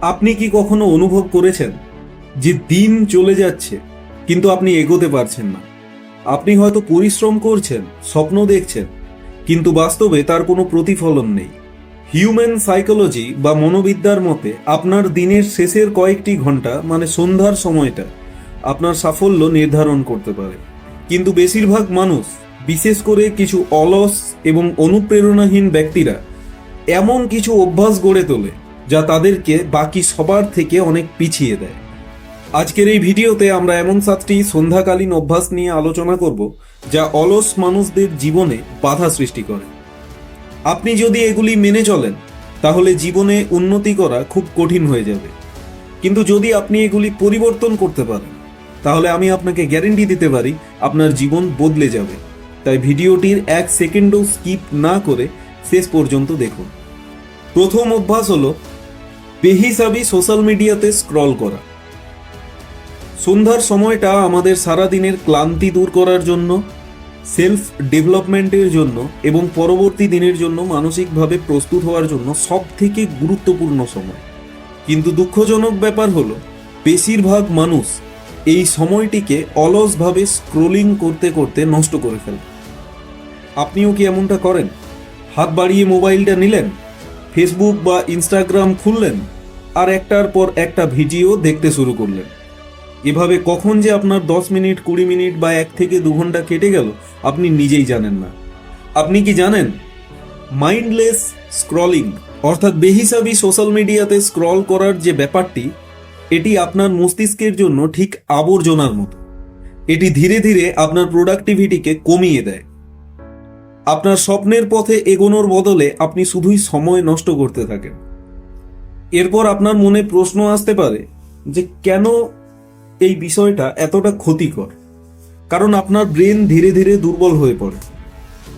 আপনি কি কখনো অনুভব করেছেন যে দিন চলে যাচ্ছে, কিন্তু আপনি এগোতে পারছেন না? আপনি হয়তো পরিশ্রম করছেন, স্বপ্ন দেখছেন, কিন্তু বাস্তবে তার কোনো প্রতিফলন নেই। হিউম্যান সাইকোলজি বা মনোবিদ্যার মতে, আপনার দিনের শেষের কয়েকটি ঘণ্টা মানে সন্ধ্যার সময়টা, আপনার সাফল্য নির্ধারণ করতে পারে। কিন্তু বেশিরভাগ মানুষ, বিশেষ করে কিছু অলস এবং অনুপ্রেরণাহীন ব্যক্তিরা, এমন কিছু অভ্যাস গড়ে তোলে যা তাদেরকে বাকি সবার থেকে অনেক পিছিয়ে দেয়। আজকের এই ভিডিওতে আমরা এমন সাতটি সন্ধ্যাকালীন অভ্যাস নিয়ে আলোচনা করব, যা অলস মানুষদের জীবনে বাধা সৃষ্টি করে। আপনি যদি এগুলি মেনে চলেন, তাহলে জীবনে উন্নতি করা খুব কঠিন হয়ে যাবে। কিন্তু যদি আপনি এগুলি পরিবর্তন করতে পারেন, তাহলে আমি আপনাকে গ্যারেন্টি দিতে পারি, আপনার জীবন বদলে যাবে। তাই ভিডিওটির এক সেকেন্ডও স্কিপ না করে শেষ পর্যন্ত দেখুন। প্রথম অভ্যাস হলো বেহিসাবি সোশ্যাল মিডিয়াতে স্ক্রল করা। সন্ধ্যার সময়টা আমাদের সারা দিনের ক্লান্তি দূর করার জন্য, সেলফ ডেভেলপমেন্টের জন্য এবং পরবর্তী দিনের জন্য মানসিকভাবে প্রস্তুত হওয়ার জন্য সব থেকে গুরুত্বপূর্ণ সময়। কিন্তু দুঃখজনক ব্যাপার হলো, বেশিরভাগ মানুষ এই সময়টিকে অলসভাবে স্ক্রোলিং করতে করতে নষ্ট করে ফেলে। আপনিও কি এমনটা করেন? হাত বাড়িয়ে মোবাইলটা নিলেন? ফেসবুক বা ইনস্টাগ্রাম খুললেন আর একটার পর একটা ভিডিও দেখতে শুরু করলেন। এভাবে কখন যে আপনার দশ মিনিট, কুড়ি মিনিট বা এক থেকে দু ঘণ্টা কেটে গেল, আপনি নিজেই জানেন না। আপনি কি জানেন? মাইন্ডলেস স্ক্রলিং অর্থাৎ বেহিসাবি সোশ্যাল মিডিয়াতে স্ক্রল করার যে ব্যাপারটি, এটি আপনার মস্তিষ্কের জন্য ঠিক আবর্জনার মতো। এটি ধীরে ধীরে আপনার প্রোডাক্টিভিটিকে কমিয়ে দেয়। আপনার স্বপ্নের পথে এগোনোর বদলে আপনি শুধুই সময় নষ্ট করতে থাকেন। এরপর আপনার মনে প্রশ্ন আসতে পারে যে কেন এই বিষয়টা এতটা ক্ষতিকর? কারণ আপনার ব্রেন ধীরে ধীরে দুর্বল হয়ে পড়ে।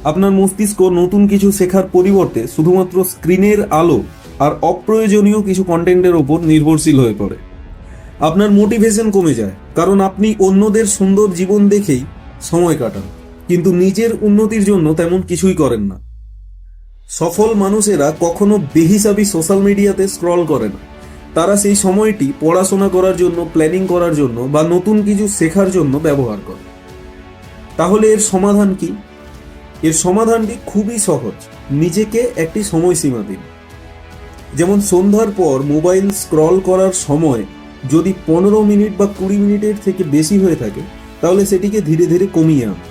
আপনার মস্তিষ্ক নতুন কিছু শেখার পরিবর্তে শুধুমাত্র স্ক্রিনের আলো আর অপ্রয়োজনীয় কিছু কন্টেন্টের ওপর নির্ভরশীল হয়ে পড়ে। আপনার মোটিভেশন কমে যায়, কারণ আপনি অন্যদের সুন্দর জীবন দেখেই সময় কাটান। কিন্তু নিজের উন্নতির জন্য তেমন কিছুই করেন না। সফল মানুষেরা কখনো বেহিসাবি সোশ্যাল মিডিয়াতে স্ক্রল করে না। তারা সেই সময়টি পড়াশোনা করার জন্য, প্ল্যানিং করার জন্য বা নতুন কিছু শেখার জন্য ব্যবহার করে। তাহলে এর সমাধান কি? এর সমাধানটি খুবই সহজ। নিজেকে একটি সময়সীমা দিন। যেমন সন্ধ্যার পর মোবাইল স্ক্রল করার সময় যদি পনেরো মিনিট বা কুড়ি মিনিটের থেকে বেশি হয়ে থাকে, তাহলে সেটিকে ধীরে ধীরে কমিয়ে আনুন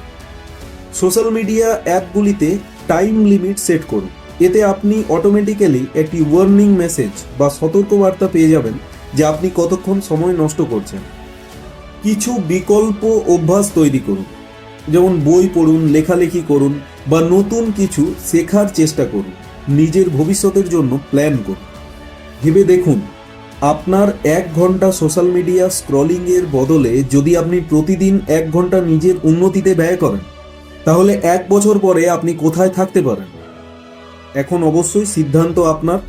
সোশ্যাল মিডিয়া অ্যাপগুলিতে টাইম লিমিট সেট করুন। এতে আপনি অটোমেটিক্যালি একটি ওয়ার্নিং মেসেজ বা সতর্কবার্তা পেয়ে যাবেন যে আপনি কতক্ষণ সময় নষ্ট করছেন। কিছু বিকল্প অভ্যাস তৈরি করুন। যেমন বই পড়ুন, লেখালেখি করুন বা নতুন কিছু শেখার চেষ্টা করুন। নিজের ভবিষ্যতের জন্য প্ল্যান করুন। ভেবে দেখুন, আপনার এক ঘণ্টা সোশ্যাল মিডিয়া স্ক্রলিংয়ের বদলে যদি আপনি প্রতিদিন এক ঘণ্টা নিজের উন্নতিতে ব্যয় করেন তাহলে এক বছর পরে আপনি কোথায় থাকতে পারেন? এখন অবশ্যই সিদ্ধান্ত আপনার।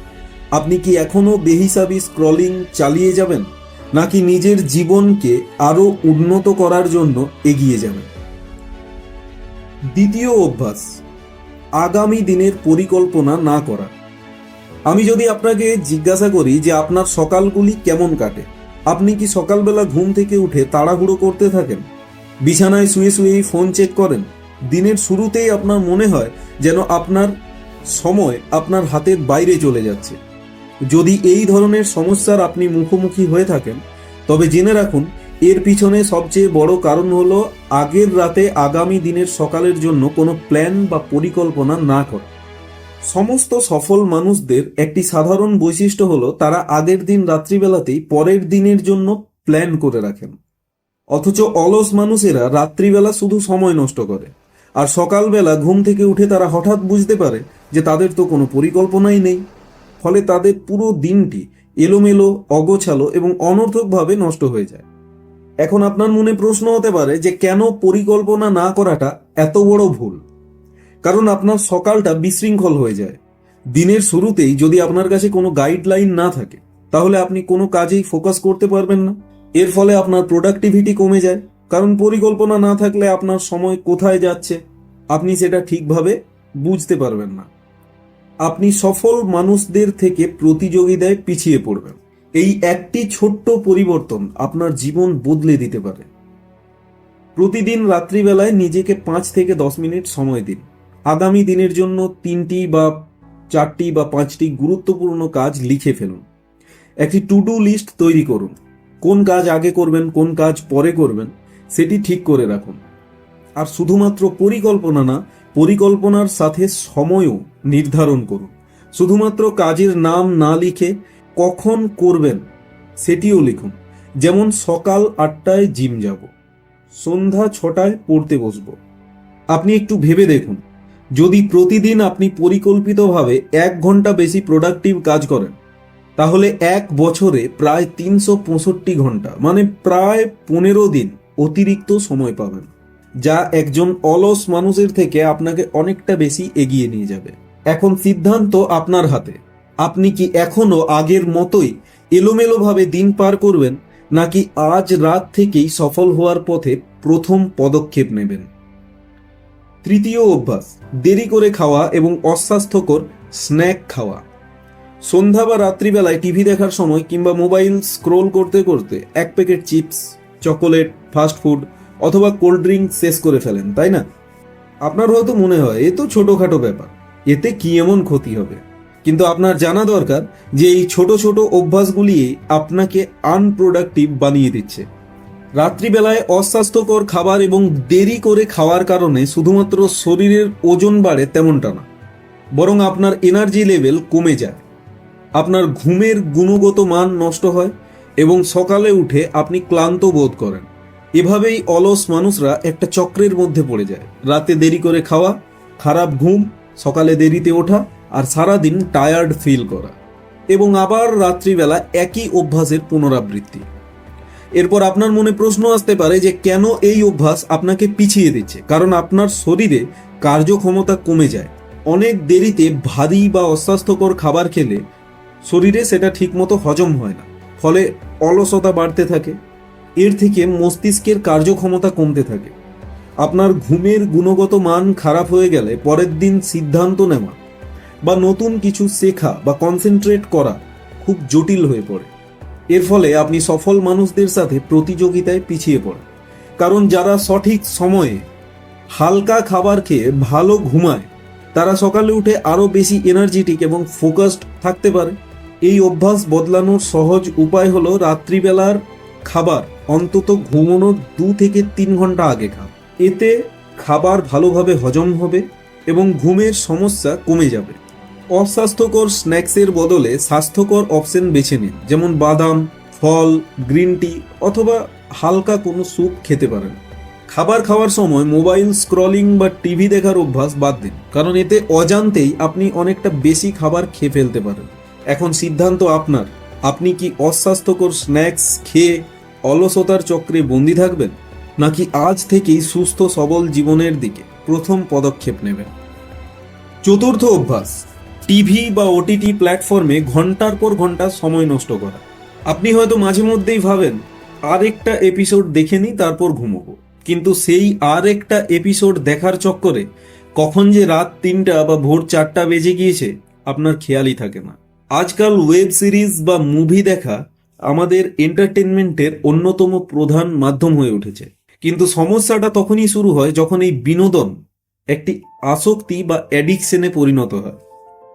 আপনি কি এখনও বেহিসাবি স্ক্রলিং চালিয়ে যাবেন, নাকি নিজের জীবনকে আরও উন্নত করার জন্য এগিয়ে যাবেন? দ্বিতীয় অভ্যাস, আগামী দিনের পরিকল্পনা না করা। আমি যদি আপনাকে জিজ্ঞাসা করি যে আপনার সকালগুলি কেমন কাটে, আপনি কি সকালবেলা ঘুম থেকে উঠে তাড়াহুড়ো করতে থাকেন? বিছানায় শুয়ে শুয়েই ফোন চেক করেন? দিনের শুরুতেই আপনার মনে হয় যেন আপনার সময় আপনার হাতের বাইরে চলে যাচ্ছে। যদি এই ধরনের সমস্যার আপনি মুখোমুখি হয়ে থাকেন, তবে জেনে রাখুন, এর পিছনে সবচেয়ে বড় কারণ হলো আগের রাতে আগামী দিনের সকালের জন্য কোনো প্ল্যান বা পরিকল্পনা না করা। সমস্ত সফল মানুষদের একটি সাধারণ বৈশিষ্ট্য হলো তারা আগের দিন রাত্রিবেলাতেই পরের দিনের জন্য প্ল্যান করে রাখেন। অথচ অলস মানুষেরা রাত্রিবেলা শুধু সময় নষ্ট করে। আর সকালবেলা ঘুম থেকে উঠে তারা হঠাৎ বুঝতে পারে যে তাদের তো কোনো পরিকল্পনাই নেই। ফলে তাদের পুরো দিনটি এলোমেলো, অগোছালো এবং অনর্থকভাবে নষ্ট হয়ে যায়। এখন আপনার মনে প্রশ্ন হতে পারে যে কেন পরিকল্পনা না করাটা এত বড় ভুল? কারণ আপনার সকালটা বিশৃঙ্খল হয়ে যায়। দিনের শুরুতেই যদি আপনার কাছে কোনো গাইডলাইন না থাকে, তাহলে আপনি কোনো কাজেই ফোকাস করতে পারবেন না। এর ফলে আপনার প্রোডাক্টিভিটি কমে যায়। কারণ পরিকল্পনা না থাকলে আপনার সময় কোথায় যাচ্ছে, আপনি সেটা ঠিকভাবে বুঝতে পারবেন না। আপনি সফল মানুষদের থেকে প্রতিযোগিতায় পিছিয়ে পড়বেন। এই একটি ছোট্ট পরিবর্তন আপনার জীবন বদলে দিতে পারে। প্রতিদিন রাত্রিবেলায় নিজেকে পাঁচ থেকে দশ মিনিট সময় দিন। আগামী দিনের জন্য তিনটি বা চারটি বা পাঁচটি গুরুত্বপূর্ণ কাজ লিখে ফেলুন। একটি টু ডু লিস্ট তৈরি করুন। কোন কাজ আগে করবেন, কোন কাজ পরে করবেন। সেটি ঠিক করে রাখুন। আর শুধুমাত্র পরিকল্পনা না, পরিকল্পনার সাথে সময়ও নির্ধারণ করুন। শুধুমাত্র কাজের নাম না লিখে কখন করবেন সেটিও লিখুন। যেমন সকাল আটটায় জিম যাব, সন্ধ্যা ছটায় পড়তে বসবো। আপনি একটু ভেবে দেখুন, যদি প্রতিদিন আপনি পরিকল্পিতভাবে এক ঘণ্টা বেশি প্রোডাক্টিভ কাজ করেন, তাহলে এক বছরে প্রায় তিনশো পঁয়ষট্টি ঘণ্টা মানে প্রায় পনেরো দিন অতিরিক্ত সময় পাবেন, যা একজন অলস মানুষের থেকে আপনাকে অনেকটা বেশি এগিয়ে নিয়ে যাবে। এখন সিদ্ধান্ত আপনার হাতে। আপনি কি এখনও আগের মতোই এলোমেলোভাবে দিন পার করবেন, নাকি আজ রাত থেকেই সফল হওয়ার পথে প্রথম পদক্ষেপ নেবেন? তৃতীয় অভ্যাস, দেরি করে খাওয়া এবং অস্বাস্থ্যকর স্ন্যাক খাওয়া। সন্ধ্যা বা রাত্রিবেলায় টিভি দেখার সময় কিংবা মোবাইল স্ক্রোল করতে করতে এক packet chips chocolate, fast food অথবা কোল্ড ড্রিঙ্ক শেষ করে ফেলেন, তাই না? আপনার হয়তো মনে হয়, এ তো ছোটোখাটো ব্যাপার, এতে কি এমন ক্ষতি হবে? কিন্তু আপনার জানা দরকার যে এই ছোট ছোট অভ্যাসগুলি আপনাকে আনপ্রোডাক্টিভ বানিয়ে দিচ্ছে। রাত্রিবেলায় অস্বাস্থ্যকর খাবার এবং দেরি করে খাওয়ার কারণে শুধুমাত্র শরীরের ওজন বাড়ে তেমনটা না, বরং আপনার এনার্জি লেভেল কমে যায়। আপনার ঘুমের গুণগত মান নষ্ট হয় এবং সকালে উঠে আপনি ক্লান্ত বোধ করেন। এভাবেই অলস মানুষরা একটা চক্রের মধ্যে পড়ে যায়। রাতে দেরি করে খাওয়া, খারাপ ঘুম, সকালে দেরিতে ওঠা আর সারাদিন টায়ার্ড ফিল করা এবং আবার রাত্রিবেলা একই অভ্যাসের পুনরাবৃত্তি। এরপর আপনার মনে প্রশ্ন আসতে পারে যে কেন এই অভ্যাস আপনাকে পিছিয়ে দিচ্ছে? কারণ আপনার শরীরে কার্যক্ষমতা কমে যায়। অনেক দেরিতে ভারী বা অস্বাস্থ্যকর খাবার খেলে শরীরে সেটা ঠিকমতো হজম হয় না। ফলে অলসতা বাড়তে থাকে। এর থেকে মস্তিষ্কের কার্যক্ষমতা কমতে থাকে। আপনার ঘুমের গুণগত মান খারাপ হয়ে গেলে পরের দিন সিদ্ধান্ত নেওয়া বা নতুন কিছু শেখা বা কনসেন্ট্রেট করা খুব জটিল হয়ে পড়ে। এর ফলে আপনি সফল মানুষদের সাথে প্রতিযোগিতায় পিছিয়ে পড়েন। কারণ যারা সঠিক সময়ে হালকা খাবার খেয়ে ভালো ঘুমায়, তারা সকালে উঠে আরও বেশি এনার্জেটিক এবং ফোকাসড থাকতে পারে। এই অভ্যাস বদলানোর সহজ উপায় হলো রাত্রিবেলার খাবার, অন্তত ঘুমানোর দু থেকে তিন ঘণ্টা আগে খান এতে খাবার ভালোভাবে হজম হবে এবং ঘুমের সমস্যা কমে যাবে। অস্বাস্থ্যকর স্ন্যাক্সের বদলে স্বাস্থ্যকর অপশন বেছে নিন, যেমন বাদাম, ফল, গ্রিন টি অথবা হালকা কোনো স্যুপ খেতে পারেন। খাবার খাওয়ার সময় মোবাইল স্ক্রলিং বা টিভি দেখার অভ্যাস বাদ দিন, কারণ এতে অজান্তেই আপনি অনেকটা বেশি খাবার খেয়ে ফেলতে পারেন। এখন সিদ্ধান্ত আপনার। আপনি কি অস্বাস্থ্যকর স্ন্যাক্স খেয়ে অলসতার চক্রে বন্দি থাকবেন? নাকি আজ থেকেই সুস্থ সবল জীবনের দিকে প্রথম পদক্ষেপ নেবেন? চতুর্থ অভ্যাস, টিভি বা ওটিটি প্ল্যাটফর্মে ঘণ্টার পর ঘণ্টা সময় নষ্ট করা। আপনি হয়তো মাঝে মধ্যেই ভাবেন, আরেকটা এপিসোড দেখে নিই, তারপর ঘুমোবো। কিন্তু সেই আরেকটা এপিসোড দেখার চক্করে কখন যে রাত তিনটা বা ভোর চারটা বেজে গিয়েছে, আপনার খেয়ালই থাকে না। আজকাল ওয়েব সিরিজ বা মুভি দেখা আমাদের এন্টারটেনমেন্টের অন্যতম প্রধান মাধ্যম হয়ে উঠেছে। কিন্তু সমস্যাটা তখনই শুরু হয় যখন এই বিনোদন একটি আসক্তি বা অ্যাডিকশনে পরিণত হয়।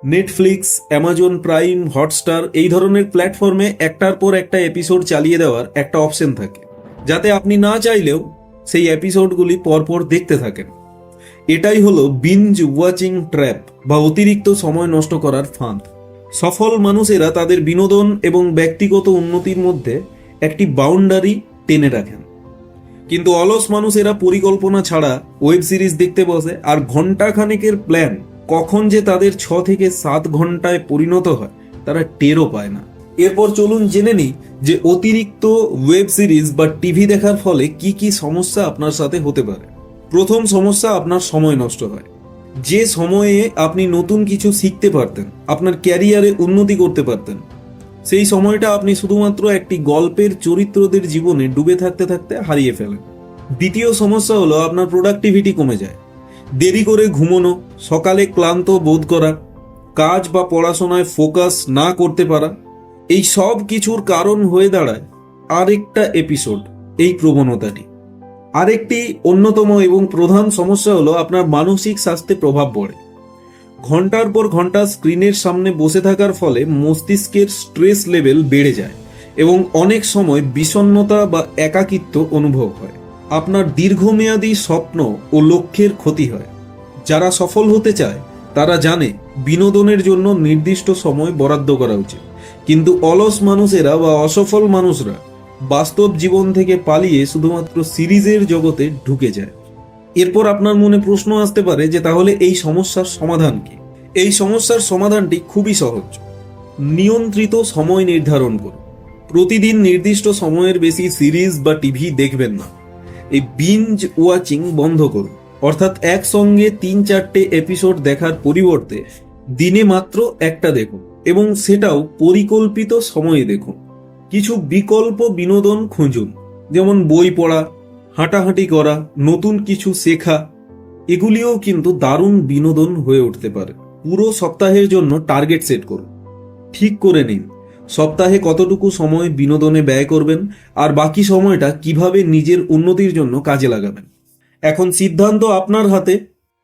নেটফ্লিক্স অ্যামাজন প্রাইম হটস্টার এই ধরনের প্ল্যাটফর্মে একটার পর একটা এপিসোড চালিয়ে দেওয়ার একটা অপশন থাকে। যাতে আপনি না চাইলেও সেই এপিসোডগুলি পরপর দেখতে থাকেন। এটাই হলো বিঞ্জ ওয়াচিং ট্র্যাপ বা অতিরিক্ত সময় নষ্ট করার ফাঁদ। সফল মানুষেরা তাদের বিনোদন এবং ব্যক্তিগত উন্নতির মধ্যে একটি বাউন্ডারি টেনে রাখেন। কিন্তু অলস মানুষেরা পরিকল্পনা ছাড়া ওয়েব সিরিজ দেখতে বসে, আর ঘণ্টা খানেকের প্ল্যান কখন যে তাদের ছ থেকে সাত ঘন্টায় পরিণত হয়, তারা টেরও পায় না। এরপর চলুন জেনে নিই যে অতিরিক্ত ওয়েব সিরিজ বা টিভি দেখার ফলে কি কি সমস্যা আপনার সাথে হতে পারে। প্রথম সমস্যা, আপনার সময় নষ্ট হয়। যে সময়ে আপনি নতুন কিছু শিখতে পারতেন, আপনার ক্যারিয়ারে উন্নতি করতে পারতেন, সেই সময়টা আপনি শুধুমাত্র একটি গল্পের চরিত্রদের জীবনে ডুবে থাকতে থাকতে হারিয়ে ফেলেন। দ্বিতীয় সমস্যা হলো আপনার প্রোডাক্টিভিটি কমে যায়। দেরি করে ঘুমোনো, সকালে ক্লান্ত বোধ করা, কাজ বা পড়াশোনায় ফোকাস না করতে পারা, এই সব কিছুর কারণ হয়ে দাঁড়ায় আরেকটা এপিসোড এই প্রবণতাটি। আরেকটি অন্যতম এবং প্রধান সমস্যা হলো আপনার মানসিক স্বাস্থ্যে প্রভাব পড়ে। ঘণ্টার পর ঘণ্টা স্ক্রিনের সামনে বসে থাকার ফলে মস্তিষ্কের স্ট্রেস লেভেল বেড়ে যায় এবং অনেক সময় বিষণ্ণতা বা একাকিত্ব অনুভব হয়। আপনার দীর্ঘমেয়াদী স্বপ্ন ও লক্ষ্যের ক্ষতি হয়। যারা সফল হতে চায়, তারা জানে বিনোদনের জন্য নির্দিষ্ট সময় বরাদ্দ করা উচিত। কিন্তু অলস মানুষেরা বা অসফল মানুষরা বাস্তব জীবন থেকে পালিয়ে শুধুমাত্র সিরিজের জগতে ঢুকে যায়। এরপর আপনার মনে প্রশ্ন আসতে পারে যে তাহলে এই সমস্যার সমাধান কি? এই সমস্যার সমাধানটি খুবই সহজ। নিয়ন্ত্রিত সময় নির্ধারণ করুন। প্রতিদিন নির্দিষ্ট সময়ের বেশি সিরিজ বা টিভি দেখবেন না। এই বিঞ্জ ওয়াচিং বন্ধ করুন। অর্থাৎ একসঙ্গে তিন চারটে এপিসোড দেখার পরিবর্তে দিনে মাত্র একটা দেখুন এবং সেটাও পরিকল্পিত সময়ে দেখুন। কিছু বিকল্প বিনোদন খুঁজুন। যেমন বই পড়া, হাঁটাহাঁটি করা, নতুন কিছু শেখা। এগুলিও কিন্তু দারুণ বিনোদন হয়ে উঠতে পারে। পুরো সপ্তাহের জন্য টার্গেট সেট করুন। ঠিক করে নিন, সপ্তাহে কতটুকু সময় বিনোদনে ব্যয় করবেন আর বাকি সময়টা কীভাবে নিজের উন্নতির জন্য কাজে লাগাবেন। এখন সিদ্ধান্ত আপনার হাতে।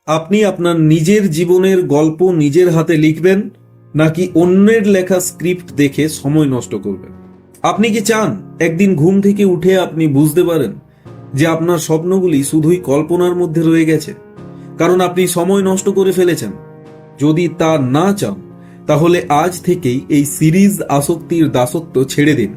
আপনি আপনার নিজের জীবনের গল্প নিজের হাতে লিখবেন নাকি অন্যের লেখা স্ক্রিপ্ট দেখে সময় নষ্ট করবেন? আপনি কি চান একদিন ঘুম থেকে উঠে আপনি বুঝতে পারেন যে আপনার স্বপ্নগুলি শুধুই কল্পনার মধ্যে রয়ে গেছে? কারণ আপনি সময় নষ্ট করে ফেলেছেন। যদি তা না চান, তাহলে আজ থেকেই এই সিরিজ আসক্তির দাসত্ব ছেড়ে দিন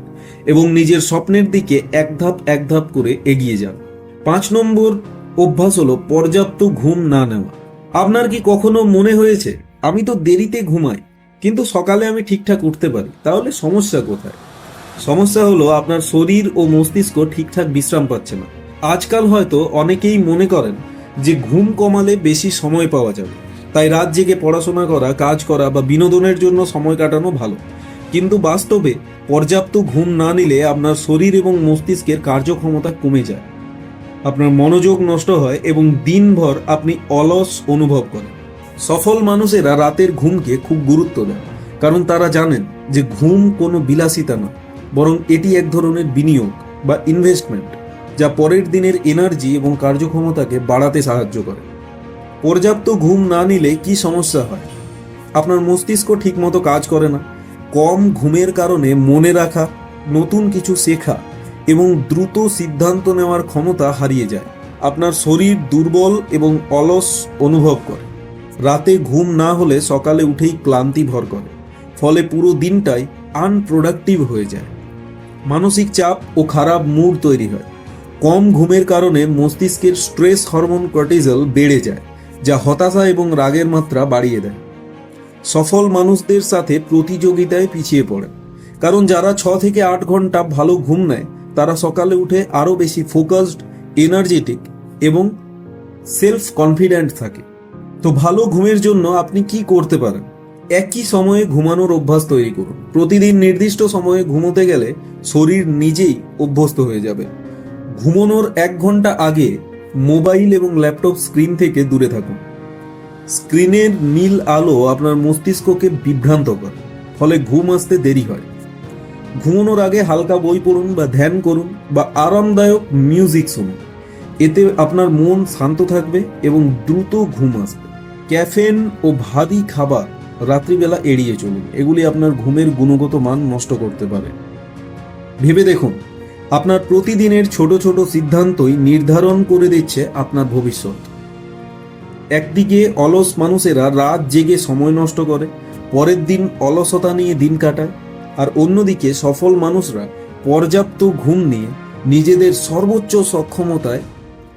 এবং নিজের স্বপ্নের দিকে এক ধাপ এক ধাপ করে এগিয়ে যান। পাঁচ নম্বর অভ্যাস হলো পর্যাপ্ত ঘুম না নেওয়া। আপনার কি কখনো মনে হয়েছে, আমি তো দেরিতে ঘুমাই, কিন্তু সকালে আমি ঠিকঠাক উঠতে পারি, তাহলে সমস্যা কোথায়? সমস্যা হলো আপনার শরীর ও মস্তিষ্ক ঠিকঠাক বিশ্রাম পাচ্ছে না। আজকাল হয়তো অনেকেই মনে করেন যে ঘুম কমালে বেশি সময় পাওয়া যাবে। তাই রাত জেগে পড়াশোনা করা, কাজ করা বা বিনোদনের জন্য সময় কাটানো ভালো। কিন্তু বাস্তবে পর্যাপ্ত ঘুম না নিলে আপনার শরীর এবং মস্তিষ্কের কার্যক্ষমতা কমে যায়। আপনার মনোযোগ নষ্ট হয় এবং দিনভর আপনি অলস অনুভব করেন। সফল মানুষেরা রাতের ঘুমকে খুব গুরুত্ব দেন। কারণ তারা জানেন যে ঘুম কোনো বিলাসিতা না বরং এটি এক ধরনের বিনিয়োগ বা ইনভেস্টমেন্ট যা পরের দিনের এনার্জি এবং কার্যক্ষমতাকে বাড়াতে সাহায্য করে। পর্যাপ্ত ঘুম না নিলে কি সমস্যা হয়? আপনার মস্তিষ্ক ঠিকমতো কাজ করে না। কম ঘুমের কারণে মনে রাখা, নতুন কিছু শেখা এবং দ্রুত সিদ্ধান্ত নেওয়ার ক্ষমতা হারিয়ে যায়। আপনার শরীর দুর্বল এবং অলস অনুভব করে। রাতে ঘুম না হলে সকালে উঠেই ক্লান্তি ভর করে। ফলে পুরো দিনটাই আনপ্রোডাক্টিভ হয়ে যায়। মানসিক চাপ ও খারাপ মুড তৈরি হয়। কম ঘুমের কারণে মস্তিষ্কের স্ট্রেস হরমোন কর্টিজল বেড়ে যায়, যা হতাশা এবং রাগের মাত্রা বাড়িয়ে দেয়। সফল মানুষদের সাথে প্রতিযোগিতায় পিছিয়ে পড়ে। কারণ যারা ছ থেকে আট ঘণ্টা ভালো ঘুম নেয়, তারা সকালে উঠে আরও বেশি ফোকাসড এনার্জেটিক এবং সেলফ কনফিডেন্ট থাকে। তো ভালো ঘুমের জন্য আপনি কি করতে পারেন? একই সময়ে ঘুমানোর অভ্যাস তৈরি করুন। প্রতিদিন নির্দিষ্ট সময়ে ঘুমোতে গেলে শরীর নিজেই অভ্যস্ত হয়ে যাবে। ঘুমানোর এক ঘণ্টা আগে মোবাইল এবং ল্যাপটপ স্ক্রিন থেকে দূরে থাকুন। স্ক্রিনের নীল আলো আপনার মস্তিষ্ককে বিভ্রান্ত করে, ফলে ঘুম আসতে দেরি হয়। ঘুমানোর আগে হালকা বই পড়ুন বা ধ্যান করুন বা আরামদায়ক মিউজিক শুনুন। এতে আপনার মন শান্ত থাকবে এবং দ্রুত ঘুম আসবে। ক্যাফেন ও ভারী খাবার রাত্রিবেলা এড়িয়ে চলুন। এগুলি আপনার ঘুমের গুণগত মান নষ্ট করতে পারে। ভেবে দেখুন, আপনার প্রতিদিনের ছোট ছোট সিদ্ধান্তই নির্ধারণ করে দিচ্ছে আপনার ভবিষ্যৎ। একদিকে অলস মানুষেরা রাত জেগে সময় নষ্ট করে, পরের দিন অলসতা নিয়ে দিন কাটায়, আর অন্যদিকে সফল মানুষরা পর্যাপ্ত ঘুম নিয়ে নিজেদের সর্বোচ্চ সক্ষমতায়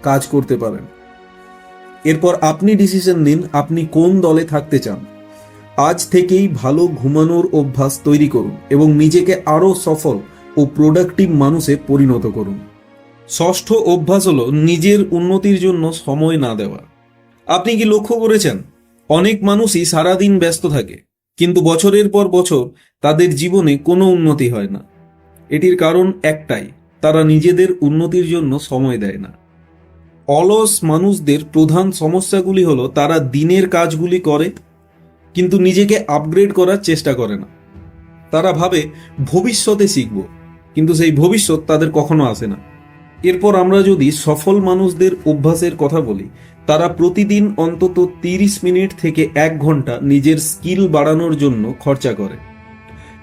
কাজ করতে পারেন। এরপর আপনি ডিসিশন নিন আপনি কোন দলে থাকতে চান। আজ থেকেই ভালো ঘুমানোর অভ্যাস তৈরি করুন এবং নিজেকে আরও সফল ও প্রোডাক্টিভ মানুষে পরিণত করুন। ষষ্ঠ অভ্যাস হলো নিজের উন্নতির জন্য সময় না দেওয়া। আপনি কি লক্ষ্য করেছেন? অনেক মানুষই সারাদিন ব্যস্ত থাকে, কিন্তু বছরের পর বছর তাদের জীবনে কোনো উন্নতি হয় না। এটির কারণ একটাই, তারা নিজেদের উন্নতির জন্য সময় দেয় না। অলস মানুষদের প্রধান সমস্যাগুলি হলো তারা দিনের কাজগুলি করে কিন্তু নিজেকে আপগ্রেড করার চেষ্টা করে না। তারা ভাবে ভবিষ্যতে শিখব, কিন্তু সেই ভবিষ্যৎ তাদের কখনো আসে না। এরপর আমরা যদি সফল মানুষদের অভ্যাসের কথা বলি, তারা প্রতিদিন অন্তত তিরিশ মিনিট থেকে এক ঘণ্টা নিজের স্কিল বাড়ানোর জন্য খরচা করে।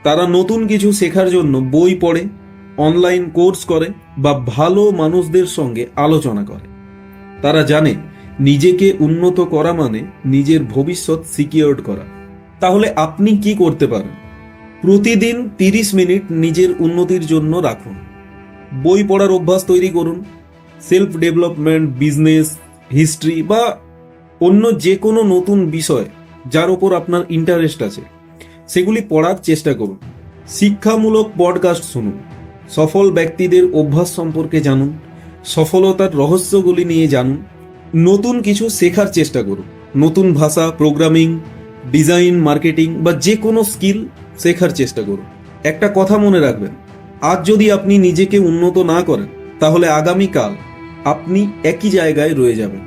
তারা নতুন কিছু শেখার জন্য বই পড়ে অনলাইন কোর্স করে বা ভালো মানুষদের সঙ্গে আলোচনা করে। তারা জানে নিজেকে উন্নত করা মানে নিজের ভবিষ্যৎ সিকিউরড করা। তাহলে আপনি কি করতে পারেন? প্রতিদিন তিরিশ মিনিট নিজের উন্নতির জন্য রাখুন। বই পড়ার অভ্যাস তৈরি করুন। সেলফ ডেভেলপমেন্ট বিজনেস হিস্ট্রি বা অন্য যে কোনো নতুন বিষয় যার ওপর আপনার ইন্টারেস্ট আছে, সেগুলি পড়ার চেষ্টা করুন। শিক্ষামূলক পডকাস্ট শুনুন। সফল ব্যক্তিদের অভ্যাস সম্পর্কে জানুন। সফলতার রহস্যগুলি নিয়ে জানুন। নতুন কিছু শেখার চেষ্টা করুন। নতুন ভাষা প্রোগ্রামিং ডিজাইন মার্কেটিং বা যে কোনো স্কিল শেখার চেষ্টা করুন। একটা কথা মনে রাখবেন, আজ যদি আপনি নিজেকে উন্নত না করেন, তাহলে আগামীকাল আপনি একই জায়গায় রয়ে যাবেন।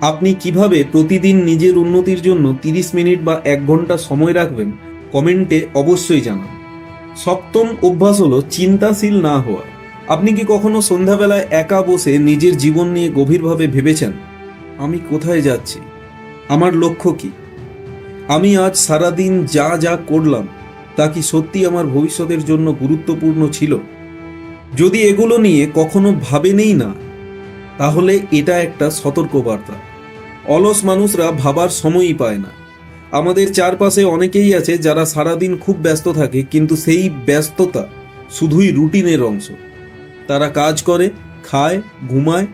আপনি কীভাবে প্রতিদিন নিজের উন্নতির জন্য তিরিশ মিনিট বা এক ঘণ্টা সময় রাখবেন, কমেন্টে অবশ্যই জানান। সপ্তম অভ্যাস হলো চিন্তাশীল না হওয়া। আপনি কি কখনো সন্ধ্যাবেলায় একা বসে নিজের জীবন নিয়ে গভীরভাবে ভেবেছেন? আমি কোথায় যাচ্ছি? আমার লক্ষ্য কি? আমি আজ সারাদিন যা যা করলাম, তা কি সত্যি আমার ভবিষ্যতের জন্য গুরুত্বপূর্ণ ছিল? যদি এগুলো নিয়ে কখনো ভাবেনেই না, তাহলে এটা একটা সতর্কবার্তা। অলস মানুষরা ভাবার সময়ই পায় না। আমাদের চারপাশে অনেকেই আছে যারা সারাদিন খুব ব্যস্ত থাকে, কিন্তু সেই ব্যস্ততা শুধুই রুটিনের অংশ। তারা কাজ করে, খায়, ঘুমায়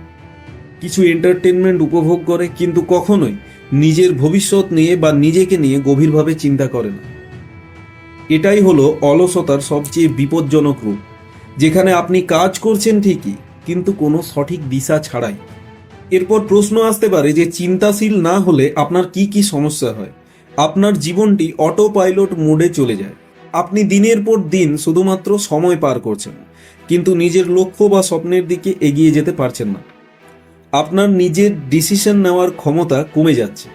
কিছু এন্টারটেনমেন্ট উপভোগ করে কিন্তু কখনোই নিজের ভবিষ্যৎ নিয়ে বা নিজেকে নিয়ে গভীরভাবে চিন্তা করে না। এটাই হলো অলসতার সবচেয়ে বিপজ্জনক রূপ, যেখানে আপনি কাজ করছেন ঠিকই, কিন্তু কোনো সঠিক দিশা ছাড়াই। এরপর প্রশ্ন আসতে পারে যে চিন্তাশীল না হলে আপনার কি কি সমস্যা হয়? আপনার জীবনটি অটো পাইলট মোডে চলে যায়। আপনি দিনের পর দিন শুধুমাত্র সময় পার করছেন, কিন্তু নিজের লক্ষ্য বা স্বপ্নের দিকে এগিয়ে যেতে পারছেন না। আপনার নিজের ডিসিশন নেওয়ার ক্ষমতা কমে যাচ্ছে।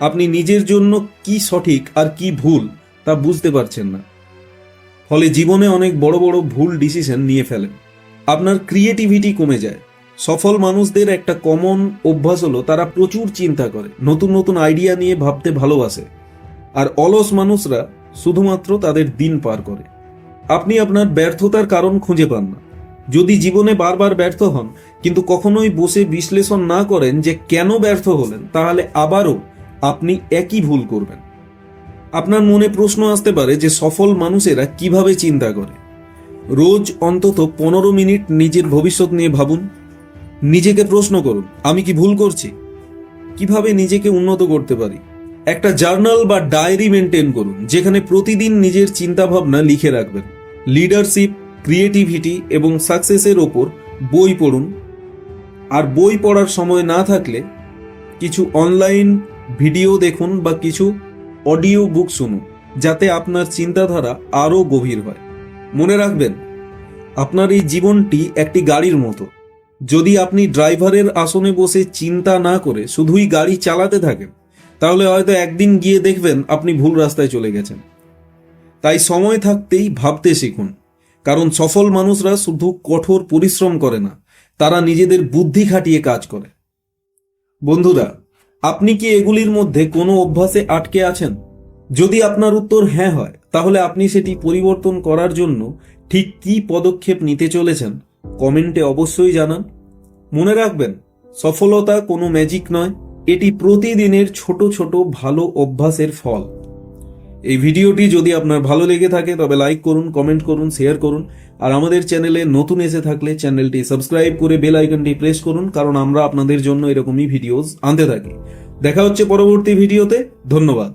আপনি নিজের জন্য কি সঠিক আর কি ভুল তা বুঝতে পারছেন না। ফলে জীবনে অনেক বড় বড় ভুল ডিসিশন নিয়ে ফেলেন। আপনার ক্রিয়েটিভিটি কমে যায়। সফল মানুষদের একটা কমন অভ্যাস হলো তারা প্রচুর চিন্তা করে, নতুন নতুন আইডিয়া নিয়ে ভাবতে ভালোবাসে। আর অলস মানুষরা শুধুমাত্র তাদের দিন পার করে। আপনি আপনার ব্যর্থতার কারণ খুঁজে পান না। যদি জীবনে বারবার ব্যর্থ হন, কিন্তু কখনোই বসে বিশ্লেষণ না করেন যে কেন ব্যর্থ হলেন, তাহলে আবারও আপনি একই ভুল করবেন। আপনার মনে প্রশ্ন আসতে পারে যে সফল মানুষেরা কীভাবে চিন্তা করে। রোজ অন্তত পনেরো মিনিট নিজের ভবিষ্যৎ নিয়ে ভাবুন। নিজেকে প্রশ্ন করুন, আমি কি ভুল করছি? কীভাবে নিজেকে উন্নত করতে পারি? একটা জার্নাল বা ডায়েরি মেনটেন করুন, যেখানে প্রতিদিন নিজের চিন্তাভাবনা লিখে রাখবেন। লিডারশিপ ক্রিয়েটিভিটি এবং সাকসেসের ওপর বই পড়ুন। আর বই পড়ার সময় না থাকলে কিছু অনলাইন ভিডিও দেখুন বা কিছু অডিও বুক শুনুন, যাতে আপনার চিন্তাধারা আরও গভীর হয়। মনে রাখবেন, আপনার এই জীবনটি একটি গাড়ির মতো। যদি আপনি ড্রাইভারের আসনে বসে চিন্তা না করে শুধুই গাড়ি চালাতে থাকেন, তাহলে হয়তো একদিন গিয়ে দেখবেন আপনি ভুল রাস্তায় চলে গেছেন। তাই সময় থাকতেই ভাবতে শিখুন কারণ সফল মানুষরা শুধু কঠোর পরিশ্রম করে না, তারা নিজেদের বুদ্ধি খাটিয়ে কাজ করে। বন্ধুরা, আপনি কি এগুলির মধ্যে কোনো অভ্যাসে আটকে আছেন? যদি আপনার উত্তর হ্যাঁ হয়, তাহলে আপনি সেটি পরিবর্তন করার জন্য ঠিক কী পদক্ষেপ নিতে চলেছেন, কমেন্টে অবশ্যই জানান। মনে রাখবেন, সফলতা কোনো ম্যাজিক নয়, এটি প্রতিদিনের ছোট ছোট ভালো অভ্যাসের ফল। এই ভিডিওটি যদি আপনার ভালো লেগে থাকে, তবে লাইক করুন কমেন্ট করুন শেয়ার করুন। আর আমাদের চ্যানেলে নতুন এসে থাকলে চ্যানেলটি সাবস্ক্রাইব করে বেল আইকনটি প্রেস করুন, কারণ আমরা আপনাদের জন্য এরকমই ভিডিওস আনতে থাকি। দেখা হচ্ছে পরবর্তী ভিডিওতে ধন্যবাদ।